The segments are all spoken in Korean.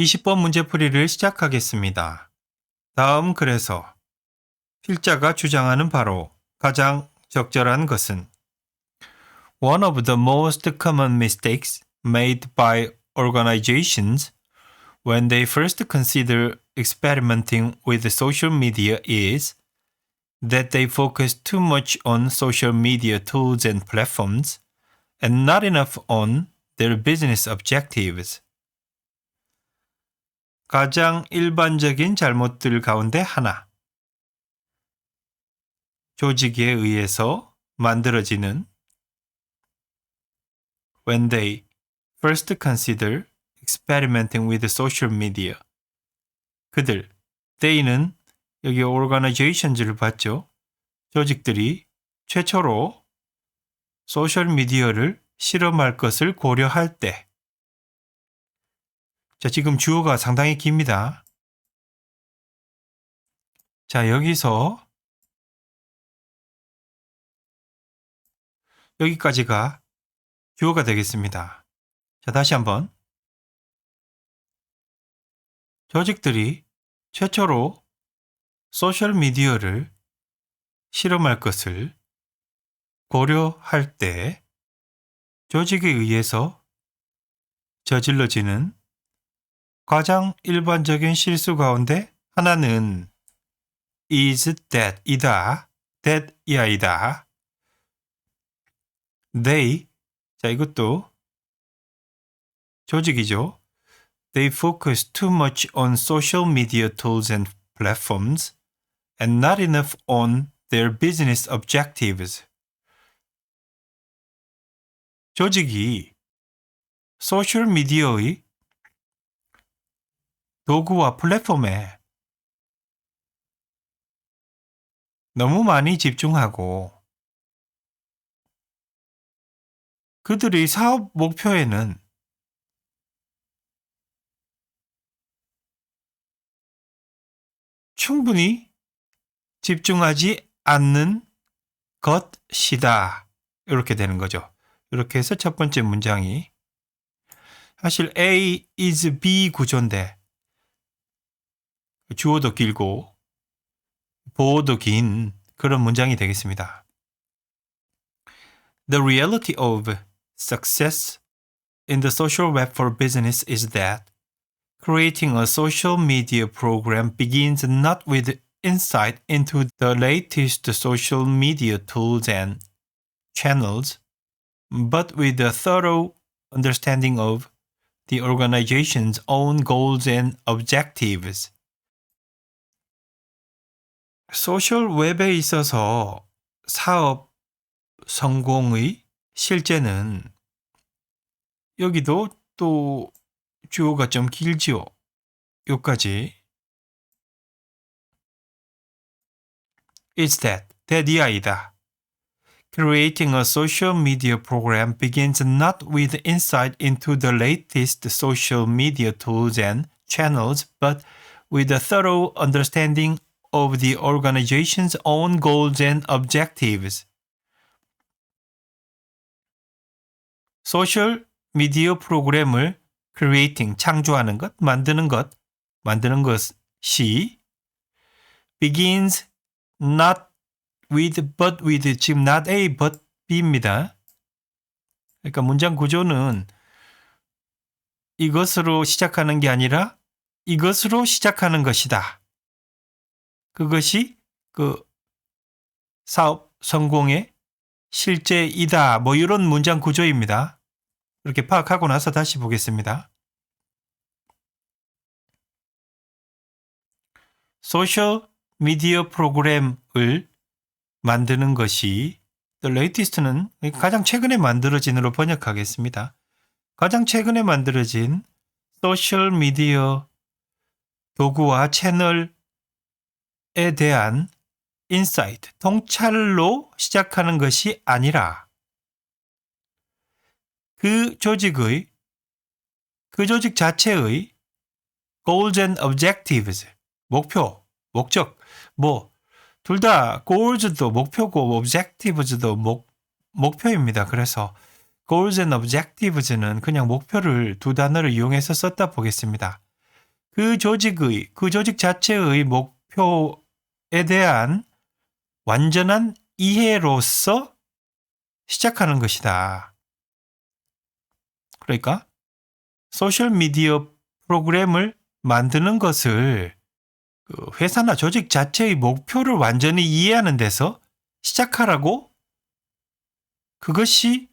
20번 문제풀이를 시작하겠습니다. 다음 글에서 필자가 주장하는 바로 가장 적절한 것은 One of the most common mistakes made by organizations when they first consider experimenting with social media is that they focus too much on social media tools and platforms and not enough on their business objectives. 가장 일반적인 잘못들 가운데 하나. 조직에 의해서 만들어지는 when they first consider experimenting with social media. 그들, they는 여기 organizations를 봤죠. 조직들이 최초로 소셜 미디어를 실험할 것을 고려할 때. 자, 지금 주어가 상당히 깁니다. 자, 여기서 여기까지가 주어가 되겠습니다. 자, 다시 한번. 조직들이 최초로 소셜 미디어를 실험할 것을 고려할 때 조직에 의해서 저질러지는 가장 일반적인 실수 가운데 하나는 is that 이다, that 이 아이다. they 자 이것도 조직이죠. They focus too much on social media tools and platforms and not enough on their business objectives. 조직이 소셜 미디어의 도구와 플랫폼에 너무 많이 집중하고 그들의 사업 목표에는 충분히 집중하지 않는 것이다. 이렇게 되는 거죠. 이렇게 해서 첫 번째 문장이 사실 A is B 구조인데 주어도 길고 보어도 긴 그런 문장이 되겠습니다. The reality of success in the social web for business is that creating a social media program begins not with insight into the latest social media tools and channels, but with a thorough understanding of the organization's own goals and objectives. 소셜 웹에 있어서 사업 성공의 실제는 여기도 또 주어가 좀 길지요. 요까지. It's that, that 이 아이다. Creating a social media program begins not with insight into the latest social media tools and channels, but with a thorough understanding of the organization's own goals and objectives. 소셜 미디어 프로그램을 creating 창조하는 것, 만드는 것, 만드는 것이 begins not with but with 지금 not A but B입니다. 그러니까 문장 구조는 이것으로 시작하는 게 아니라 이것으로 시작하는 것이다. 그것이 그 사업 성공의 실제이다. 뭐 이런 문장 구조입니다. 이렇게 파악하고 나서 다시 보겠습니다. 소셜 미디어 프로그램을 만드는 것이 The latest는 가장 최근에 만들어진으로 번역하겠습니다. 가장 최근에 만들어진 소셜 미디어 도구와 채널 에 대한 인사이트, 통찰로 시작하는 것이 아니라 그 조직의 그 조직 자체의 goals and objectives 목표, 목적 뭐 둘 다 goals도 목표고 objectives도 목, 목표입니다. 그래서 goals and objectives는 그냥 목표를 두 단어를 이용해서 썼다 보겠습니다. 그 조직의, 그 조직 자체의 목표에 대한 완전한 이해로서 시작하는 것이다. 그러니까 소셜 미디어 프로그램을 만드는 것을 그 회사나 조직 자체의 목표를 완전히 이해하는 데서 시작하라고 그것이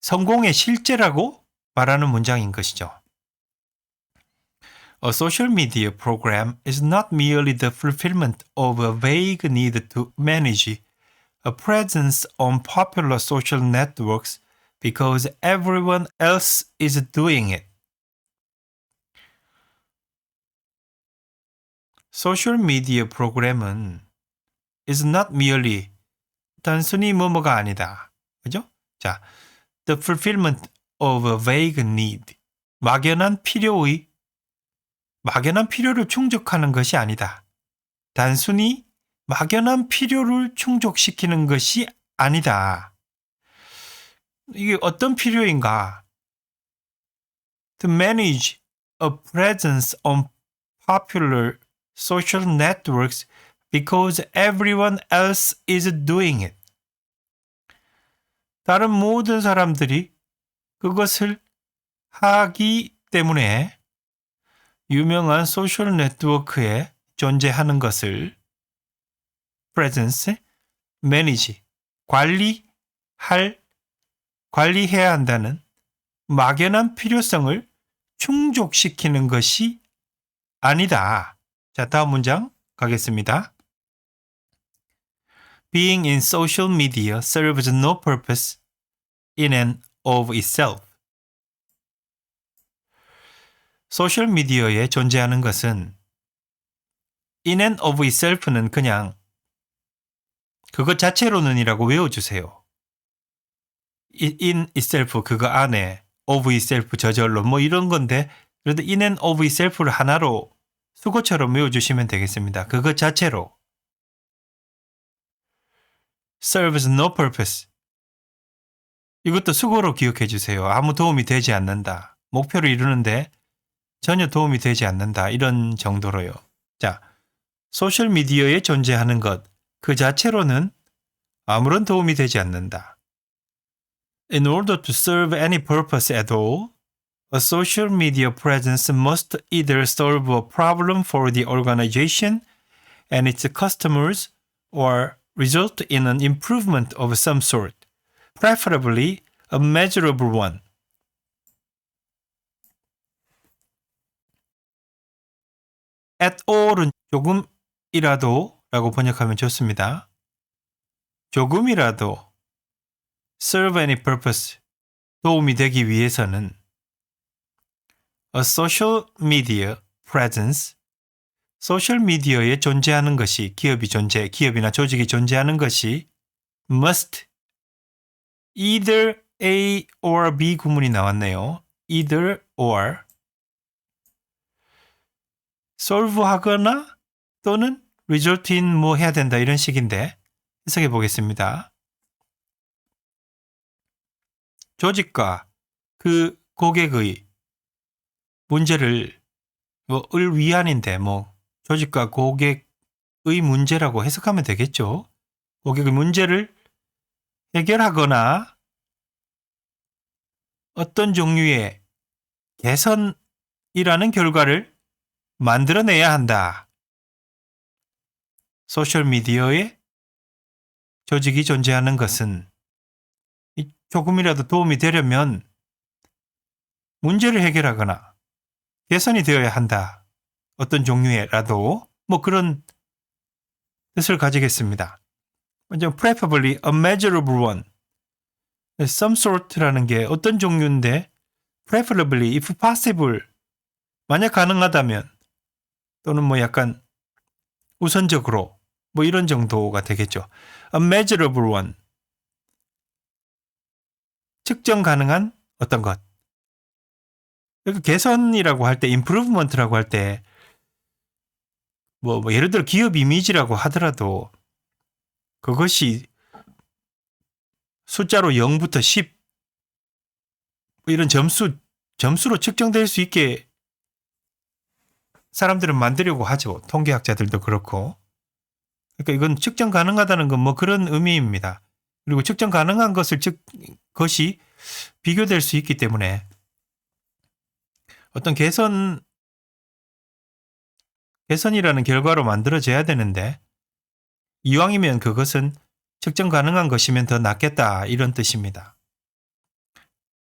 성공의 실제라고 말하는 문장인 것이죠. A social media program is not merely the fulfillment of a vague need to manage a presence on popular social networks because everyone else is doing it. 소셜 미디어 프로그램은 is not merely 단순히 뭐뭐가 아니다. 그죠? 자, the fulfillment of a vague need. 막연한 필요의 막연한 필요를 충족하는 것이 아니다. 단순히 막연한 필요를 충족시키는 것이 아니다. 이게 어떤 필요인가? To manage a presence on popular social networks because everyone else is doing it. 다른 모든 사람들이 그것을 하기 때문에 유명한 소셜 네트워크에 존재하는 것을 presence, manage, 관리할, 관리해야 한다는 막연한 필요성을 충족시키는 것이 아니다. 자, 다음 문장 가겠습니다. Being in social media serves no purpose in and of itself. 소셜 미디어에 존재하는 것은 in and of itself는 그냥 그것 자체로는 이라고 외워주세요. in itself 그거 안에 of itself 저절로 뭐 이런 건데 그래도 in and of itself를 하나로 수고처럼 외워주시면 되겠습니다. 그것 자체로 serves no purpose 이것도 수고로 기억해 주세요. 아무 도움이 되지 않는다. 목표를 이루는데 전혀 도움이 되지 않는다. 이런 정도로요. 자, 소셜 미디어에 존재하는 것 그 자체로는 아무런 도움이 되지 않는다. In order to serve any purpose at all, a social media presence must either solve a problem for the organization and its customers or result in an improvement of some sort, preferably a measurable one. At all은 조금이라도 라고 번역하면 좋습니다. 조금이라도 serve any purpose 도움이 되기 위해서는 a social media presence 소셜 미디어에 존재하는 것이 기업이 존재, 기업이나 조직이 존재하는 것이 must either A or B 구문이 나왔네요. either or solve 하거나 또는 result in 뭐 해야 된다 이런 식인데 해석해 보겠습니다. 조직과 그 고객의 문제를 뭐을 위한인데 뭐 조직과 고객의 문제라고 해석하면 되겠죠. 고객의 문제를 해결하거나 어떤 종류의 개선이라는 결과를 만들어내야 한다. 소셜미디어에 조직이 존재하는 것은 조금이라도 도움이 되려면 문제를 해결하거나 개선이 되어야 한다. 어떤 종류의라도 뭐 그런 뜻을 가지겠습니다. 먼저 preferably a measurable one. some sort라는 게 어떤 종류인데 preferably if possible 만약 가능하다면 또는 뭐 약간 우선적으로 뭐 이런 정도가 되겠죠. a measurable one. 측정 가능한 어떤 것. 그러니까 개선이라고 할 때, improvement라고 할 때, 뭐, 뭐, 예를 들어 기업 이미지라고 하더라도 그것이 숫자로 0부터 10, 뭐 이런 점수, 점수로 측정될 수 있게 사람들은 만들려고 하죠. 통계학자들도 그렇고. 그러니까 이건 측정 가능하다는 건 뭐 그런 의미입니다. 그리고 측정 가능한 것을 즉 것이 비교될 수 있기 때문에 어떤 개선 개선이라는 결과로 만들어져야 되는데 이왕이면 그것은 측정 가능한 것이면 더 낫겠다 이런 뜻입니다.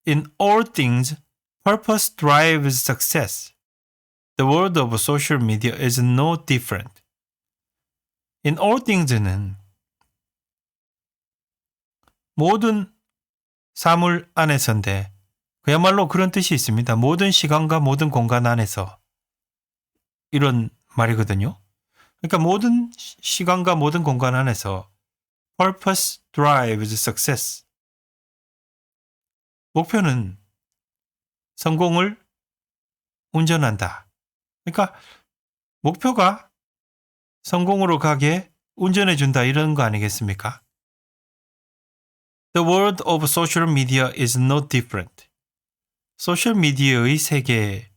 In all things, purpose drives success. The world of social media is no different. In all things는 모든 사물 안에서인데 그야말로 그런 뜻이 있습니다. 모든 시간과 모든 공간 안에서 이런 말이거든요. 그러니까 모든 시간과 모든 공간 안에서 purpose drives success. 목표는 성공을 운전한다. 그러니까 목표가 성공으로 가게 운전해 준다 이런 거 아니겠습니까? The world of social media is no different. 소셜 미디어의 세계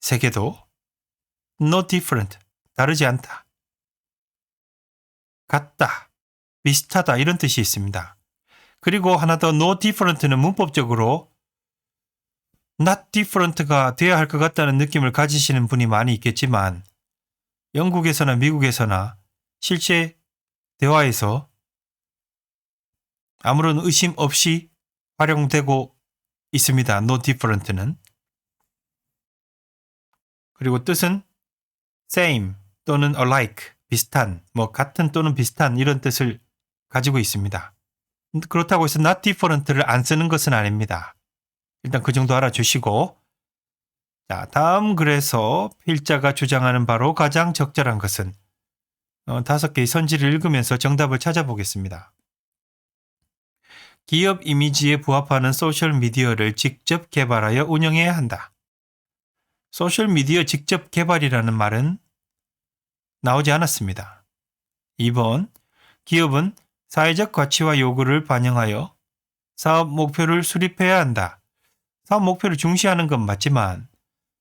세계도 no different 다르지 않다. 같다. 비슷하다 이런 뜻이 있습니다. 그리고 하나 더 no different는 문법적으로 not different가 돼야 할 것 같다는 느낌을 가지시는 분이 많이 있겠지만 영국에서나 미국에서나 실제 대화에서 아무런 의심 없이 활용되고 있습니다. no different는. 그리고 뜻은 same 또는 alike, 비슷한, 뭐 같은 또는 비슷한 이런 뜻을 가지고 있습니다. 그렇다고 해서 not different를 안 쓰는 것은 아닙니다. 일단 그 정도 알아주시고 자, 다음 글에서 필자가 주장하는 바로 가장 적절한 것은 어, 다섯 개의 선지를 읽으면서 정답을 찾아보겠습니다. 기업 이미지에 부합하는 소셜 미디어를 직접 개발하여 운영해야 한다. 소셜 미디어 직접 개발이라는 말은 나오지 않았습니다. 2번, 기업은 사회적 가치와 요구를 반영하여 사업 목표를 수립해야 한다. 사업 목표를 중시하는 건 맞지만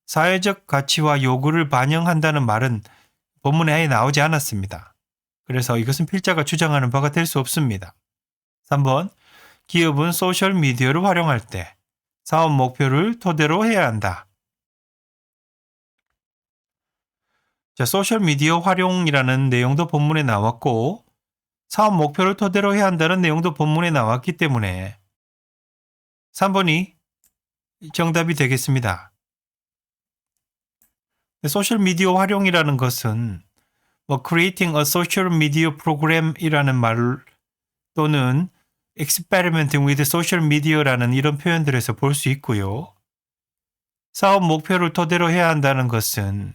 사회적 가치와 요구를 반영한다는 말은 본문에 아예 나오지 않았습니다. 그래서 이것은 필자가 주장하는 바가 될 수 없습니다. 3번, 기업은 소셜 미디어를 활용할 때 사업 목표를 토대로 해야 한다. 자, 소셜 미디어 활용이라는 내용도 본문에 나왔고 사업 목표를 토대로 해야 한다는 내용도 본문에 나왔기 때문에 3번이 정답이 되겠습니다. 소셜 미디어 활용이라는 것은 뭐 creating a social media program이라는 말 또는 experimenting with social media라는 이런 표현들에서 볼 수 있고요. 사업 목표를 토대로 해야 한다는 것은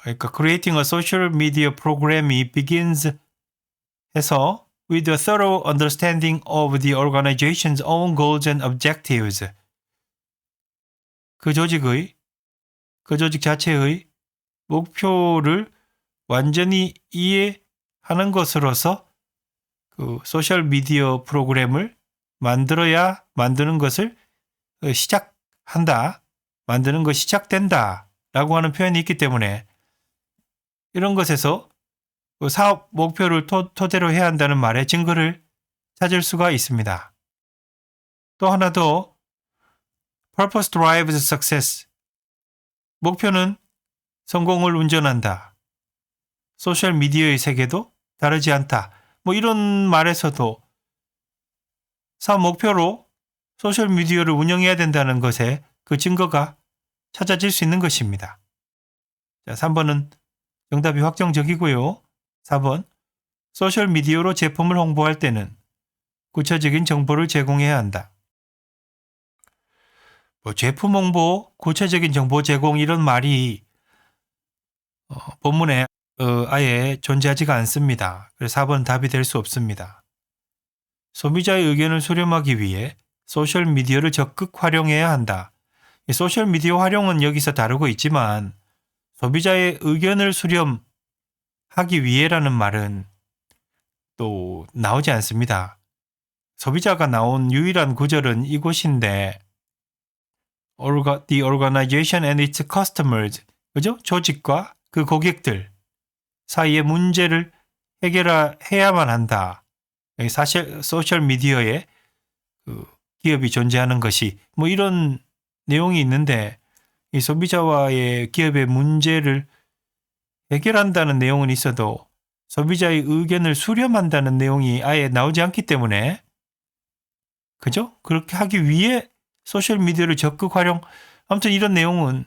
그러니까 creating a social media program이 begins 해서 with a thorough understanding of the organization's own goals and objectives. 그 조직의 그 조직 자체의 목표를 완전히 이해하는 것으로서 그 소셜 미디어 프로그램을 만들어야 만드는 것을 시작한다. 만드는 것 시작된다. 라고 하는 표현이 있기 때문에 이런 것에서 그 사업 목표를 토, 토대로 해야 한다는 말의 증거를 찾을 수가 있습니다. 또 하나 더 purpose drives success 목표는 성공을 운전한다. 소셜 미디어의 세계도 다르지 않다. 뭐 이런 말에서도 사업 목표로 소셜 미디어를 운영해야 된다는 것에 그 증거가 찾아질 수 있는 것입니다. 자, 3번은 정답이 확정적이고요. 4번 소셜미디어로 제품을 홍보할 때는 구체적인 정보를 제공해야 한다. 뭐 제품 홍보, 구체적인 정보 제공 이런 말이 어, 본문에 어, 아예 존재하지가 않습니다. 그래서 4번 답이 될 수 없습니다. 소비자의 의견을 수렴하기 위해 소셜미디어를 적극 활용해야 한다. 소셜미디어 활용은 여기서 다루고 있지만 소비자의 의견을 수렴 하기 위해라는 말은 또 나오지 않습니다. 소비자가 나온 유일한 구절은 이곳인데 the organization and its customers. 그죠? 조직과 그 고객들 사이의 문제를 해결해야만 한다. 사실 소셜 미디어에 그 기업이 존재하는 것이 뭐 이런 내용이 있는데 이 소비자와의 기업의 문제를 해결한다는 내용은 있어도 소비자의 의견을 수렴한다는 내용이 아예 나오지 않기 때문에 그죠? 그렇게 하기 위해 소셜 미디어를 적극 활용 아무튼 이런 내용은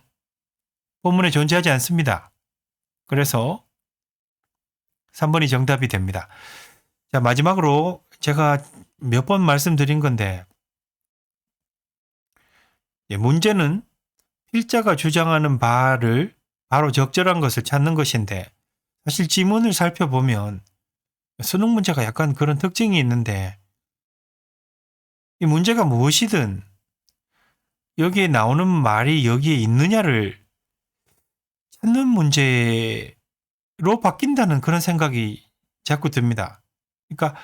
본문에 존재하지 않습니다. 그래서 3번이 정답이 됩니다. 자, 마지막으로 제가 몇 번 말씀드린 건데 예, 문제는 필자가 주장하는 바를 바로 적절한 것을 찾는 것인데 사실 지문을 살펴보면 수능 문제가 약간 그런 특징이 있는데 이 문제가 무엇이든 여기에 나오는 말이 여기에 있느냐를 찾는 문제로 바뀐다는 그런 생각이 자꾸 듭니다. 그러니까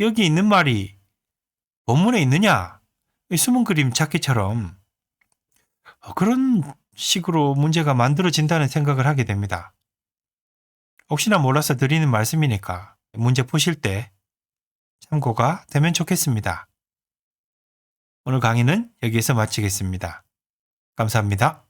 여기 있는 말이 본문에 있느냐? 이 숨은 그림 찾기처럼 어, 그런 식으로 문제가 만들어진다는 생각을 하게 됩니다. 혹시나 몰라서 드리는 말씀이니까 문제 푸실 때 참고가 되면 좋겠습니다. 오늘 강의는 여기에서 마치겠습니다. 감사합니다.